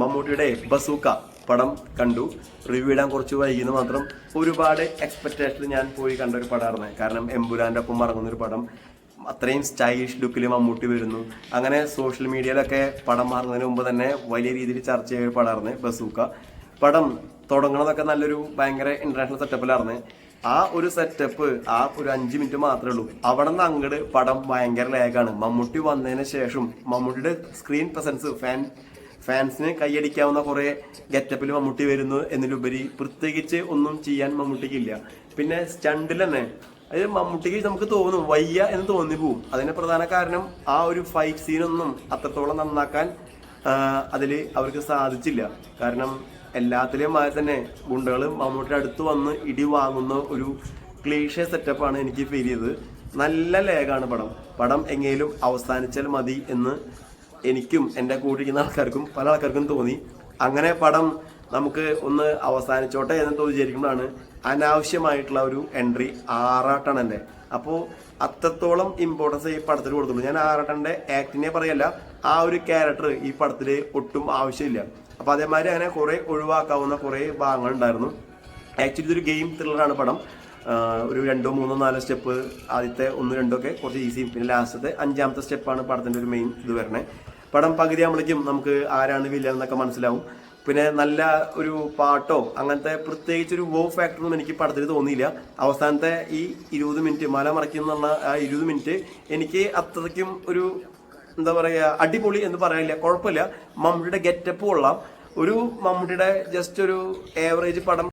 മമ്മൂട്ടിയുടെ ബസൂക്ക പടം കണ്ടു. റിവ്യൂ ഇടാൻ കുറച്ച് വൈകിയെന്ന് മാത്രം ഒരുപാട് എക്സ്പെക്ടേഷൻ ഞാൻ പോയി കണ്ട ഒരു പടമായിരുന്നു. കാരണം എംബുരാന്റെ ഒപ്പം മറങ്ങുന്ന ഒരു പടം. അത്രയും സ്റ്റൈലിഷ് ലുക്കിൽ മമ്മൂട്ടി വരുന്നു. അങ്ങനെ സോഷ്യൽ മീഡിയയിലൊക്കെ പടം മാറുന്നതിന് മുമ്പ് തന്നെ വലിയ രീതിയിൽ ചർച്ച ചെയ്ത ഒരു പടമായിരുന്നു ബസൂക്ക. പടം തുടങ്ങണതൊക്കെ നല്ലൊരു ഭയങ്കര ഇന്റർനാഷണൽ സെറ്റപ്പിലായിരുന്നു ആ ഒരു സെറ്റപ്പ് ആ ഒരു അഞ്ച് മിനിറ്റ് മാത്രമേ ഉള്ളൂ. അവിടെ നിന്ന് അങ്ങോട്ട് പടം ഭയങ്കര ലേഖാണ് മമ്മൂട്ടി വന്നതിന് ശേഷം മമ്മൂട്ടിയുടെ സ്ക്രീൻ പ്രസൻസ് ഫാൻ ഫാൻസിന് കൈയടിക്കാവുന്ന കുറെ ഗെറ്റപ്പിൽ മമ്മൂട്ടി വരുന്നു എന്നതിലുപരി പ്രത്യേകിച്ച് ഒന്നും ചെയ്യാൻ മമ്മൂട്ടിക്കില്ല. പിന്നെ സ്റ്റണ്ടിൽ തന്നെ അത് മമ്മൂട്ടിക്ക് നമുക്ക് തോന്നും വയ്യ എന്ന് തോന്നി പോവും. അതിന് പ്രധാന കാരണം ആ ഒരു ഫൈറ്റ് സീനൊന്നും അത്രത്തോളം നന്നാക്കാൻ അതിൽ അവർക്ക് സാധിച്ചില്ല. കാരണം എല്ലാത്തിലെയും മാതിരി തന്നെ ഗുണ്ടകൾ മമ്മൂട്ടിയുടെ അടുത്ത് വന്ന് ഇടി വാങ്ങുന്ന ഒരു ക്ലീഷ സെറ്റപ്പാണ് എനിക്ക് ഫീൽ ചെയ്തത്. നല്ല ലേഖാണ് പടം. പടം എങ്ങനെയും അവസാനിച്ചാൽ മതി എന്ന് എനിക്കും എന്റെ കൂട്ടിരിക്കുന്ന ആൾക്കാർക്കും പല ആൾക്കാർക്കും തോന്നി. അങ്ങനെ പടം നമുക്ക് ഒന്ന് അവസാനിച്ചോട്ടെ എന്ന് തോന്നി വിചാരിക്കുമ്പോഴാണ് അനാവശ്യമായിട്ടുള്ള ഒരു എൻട്രി ആറാട്ടാണ് എന്റെ അപ്പോൾ അത്രത്തോളം ഇമ്പോർട്ടൻസ് ഈ പടത്തിൽ കൊടുത്തുള്ളൂ ഞാൻ ആറാട്ടന്റെ ആക്ടിനെ പറയല്ല ആ ഒരു ക്യാരക്ടർ ഈ പടത്തിൽ ഒട്ടും ആവശ്യമില്ല. അപ്പോൾ അതേമാതിരി അങ്ങനെ കുറേ ഒഴിവാക്കാവുന്ന കുറേ ഭാഗങ്ങൾ ഉണ്ടായിരുന്നു ആക്ച്വലി ഇതൊരു ഗെയിം ത്രില്ലറാണ് പടം. ഒരു രണ്ടോ മൂന്നോ നാലോ സ്റ്റെപ്പ് ആദ്യത്തെ ഒന്ന് രണ്ടോ ഒക്കെ കുറച്ച് ഈസിയും പിന്നെ ലാസ്റ്റത്തെ അഞ്ചാമത്തെ സ്റ്റെപ്പാണ് പടത്തിന്റെ ഒരു മെയിൻ ഇത് വരണേ. പടം പകുതി ആകുമ്പോഴേക്കും നമുക്ക് ആരാണ് വില്ലൻ എന്നൊക്കെ മനസ്സിലാവും. പിന്നെ നല്ല ഒരു പാട്ടോ അങ്ങനത്തെ പ്രത്യേകിച്ച് ഒരു വോ ഫാക്ടർ ഒന്നും എനിക്ക് പടത്തിൽ തോന്നിയില്ല. അവസാനത്തെ ഈ ഇരുപത് മിനിറ്റ് മല മറയ്ക്കുന്ന ആ ഇരുപത് മിനിറ്റ് എനിക്ക് അത്രയ്ക്കും ഒരു എന്താ പറയുക അടിപൊളി എന്ന് പറയാനില്ല. കുഴപ്പമില്ല. മമ്മൂട്ടിയുടെ ഗെറ്റപ്പ് കൊള്ളാം. ഒരു മമ്മൂട്ടിയുടെ ജസ്റ്റ് ഒരു ഏവറേജ് പടം